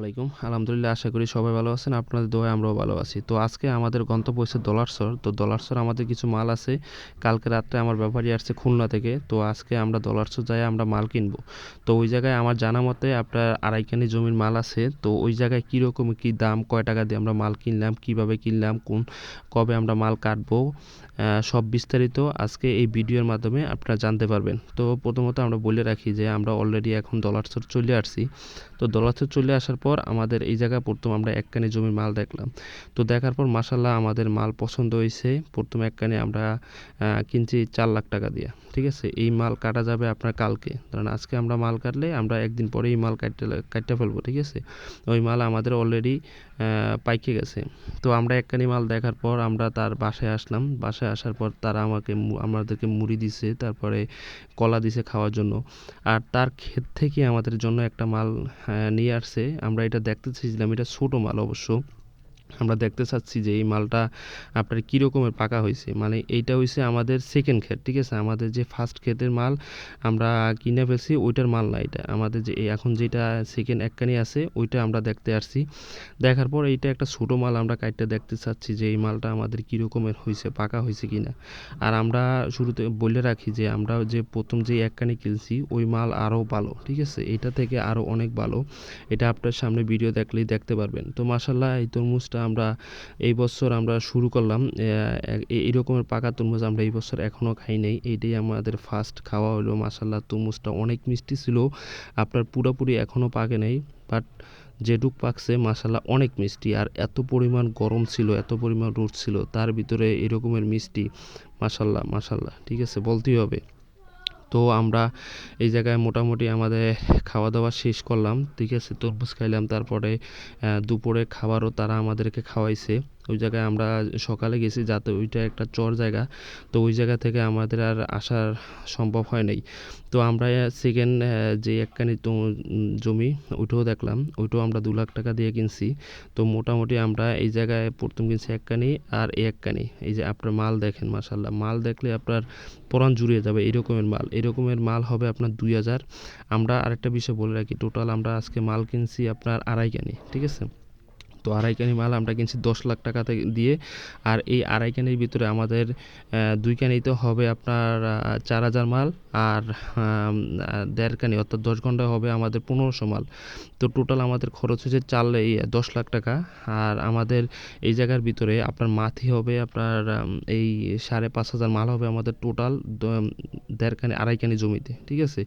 আলাইকুম। আলহামদুলিল্লাহ, আশা করি সবাই ভালো আছেন, আপনাদের দোয়ায় আমরাও ভালো আছি। তো আজকে আমাদের গন্তব্য হচ্ছে দলারসর তো দলারসর আমাদের কিছু মাল আছে। কালকে রাত্রে আমার ব্যাপারী আসছে খুলনা থেকে। তো আজকে আমরা দলারসর যাই, আমরা মাল কিনবো। তো ওই জায়গায় আমার জানা মতে আপনার আড়াইখানি জমির মাল আছে। তো ওই জায়গায় কীরকম কী দাম, কয় টাকা দিয়ে আমরা মাল কিনলাম, কীভাবে কিনলাম, কোন, কবে আমরা মাল কাটবো সব বিস্তারিত আজকে এই ভিডিওর মাধ্যমে আপনারা জানতে পারবেন। তো প্রথমত আমরা বলে রাখি যে আমরা অলরেডি এখন দলারসর চলে আসছি। তো দলাচর চলে আসার পর আমাদের এই জায়গায় প্রথম আমরা একখানি জমির মাল দেখলাম। তো দেখার পর মাসাল্লাহ আমাদের মাল পছন্দ হয়েছে প্রথম একখানে আমরা কিনছি চার লাখ টাকা দিয়ে। ঠিক আছে? এই মাল কাটা যাবে আপনার কালকে। ধরেন আজকে আমরা মাল কাটলে আমরা একদিন পরে এই মাল কাটতে কাটতে ফেলব, ঠিক আছে? ওই মাল আমাদের অলরেডি পাইকে গেছে। তো আমরা একখানি মাল দেখার পর আমরা তার বাসায় আসলাম। বাসায় আসার পর তারা আমাকে আমাদেরকে মুড়ি দিছে, তারপরে কলা দিছে খাওয়ার জন্য। আর তার ক্ষেত থেকে আমাদের জন্য একটা মাল নিয়ে আসছে। আমরা এটা দেখতে চাইছিলাম এটা ছোটো মাল অবশ্য। আমরা দেখতে চাচ্ছি যে এই মালটা আপনার কী রকমের পাকা হয়েছে? মানে এইটা হয়েছে আমাদের সেকেন্ড ক্ষেত, ঠিক আছে? আমাদের যে ফার্স্ট ক্ষেতের মাল আমরা কিনে ফেলছি, ওইটার মাল না এটা। আমাদের যে, এখন যেটা সেকেন্ড একখানি আছে, ওইটা আমরা দেখতে আসছি। দেখার পর এইটা একটা ছোটো মাল আমরা কাইটটা দেখতে চাচ্ছি যে এই মালটা আমাদের কী রকমের হয়েছে পাকা হয়েছে কি না আর আমরা শুরুতে বলে রাখি যে, আমরা যে প্রথম যে একখানি কিনছি, ওই মাল আরও ভালো, ঠিক আছে? এটা থেকে আরও অনেক ভালো। এটা আপনার সামনে ভিডিও দেখলেই দেখতে পারবেন। তো মাসাল্লাহ এই তরমুজটা আমরা এই বছর আমরা শুরু করলাম এই রকমের পাকা তরমুজ আমরা এই বছর এখনও খাই নাই। এইটাই আমাদের ফার্স্ট খাওয়া হলো মাসাল্লাহ তরমুজটা অনেক মিষ্টি ছিল। আপনার পুরোপুরি এখনও পাকে নাই বাট যেটুক পাকছে মাসাল্লাহ অনেক মিষ্টি। আর এত পরিমাণ গরম ছিল, এত পরিমাণ রোদ ছিল, তার ভিতরে এরকমের মিষ্টি মাসাল্লাহ মাসাল্লাহ ঠিক আছে, বলতেই হবে। তো আমরা এই জায়গায় মোটামুটি আমাদের খাওয়া দাওয়া শেষ করলাম, ঠিক আছে? তরমুজ খাইলাম, তারপরে দুপুরে খাবারও তারা আমাদেরকে খাওয়াইছে। ওই জায়গায় আমরা সকালে গেছি, যাতে ওইটা একটা চর জায়গা। তো ওই জায়গা থেকে আমাদের আর আসার সম্ভব হয় নাই। তো আমরা সেকেন্ড যে একখানি জমি, ওইটাও দেখলাম। ওইটাও আমরা দু লাখ টাকা দিয়ে কিনছি। তো মোটামুটি আমরা এই জায়গায় প্রথম কিনছি একখানি আর এই একখানি। এই যে আপনার মাল দেখেন মাসাল্লাহ মাল দেখলে আপনার পরাণ জুড়িয়ে যাবে এরকমের মাল। এরকমের মাল হবে আপনার দুই হাজার। আমরা আরেকটা বিষয় বলে রাখি, টোটাল আমরা আজকে মাল কিনছি আপনার আড়াই কানি ঠিক আছে? তো আড়াই কানি মাল আমরা কিনছি দশ লাখ টাকা থেকে দিয়ে। আর এই আড়াই কানির ভিতরে আমাদের আহ, দুই কানিতে হবে আপনার চার হাজার মাল আর আম, আহ, দেড় কানি অর্থাৎ দশ ঘণ্টা হবে আমাদের পনেরোশো মাল। তো টোটাল আমাদের খরচ হচ্ছে চার এই দশ লাখ টাকা। আর আমাদের এই জায়গার ভিতরে আপনার মাথি হবে আপনার এই সাড়ে পাঁচ হাজার মাল হবে আমাদের টোটাল দেড় কানি আড়াই কানি জমিতে ঠিক আছে?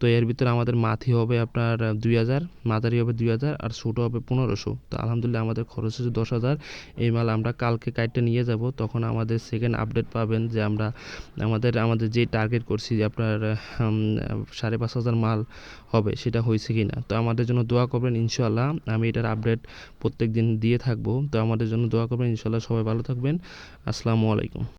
তো এর ভিতরে আমাদের মাথি হবে আপনার দুই হাজার মাদারি হবে দুই হাজার আর ছোটো হবে পনেরোশো। তো আলহামদুলিল্লাহ আমাদের খরচ হচ্ছে দশ হাজার। এই মাল আমরা কালকে কাইটটা নিয়ে যাব, তখন আমাদের সেকেন্ড আপডেট পাবেন যে আমরা আমাদের আমাদের যে টার্গেট করছি যে আপনার সাড়ে পাঁচ হাজার মাল হবে, সেটা হয়েছে কি না তো আমাদের জন্য দোয়া করবেন ইনশাল্লাহ আমি এটার আপডেট প্রত্যেক দিন দিয়ে থাকব। তো আমাদের জন্য দোয়া করবেন ইনশাল্লাহ সবাই ভালো থাকবেন। আসসালামু আলাইকুম।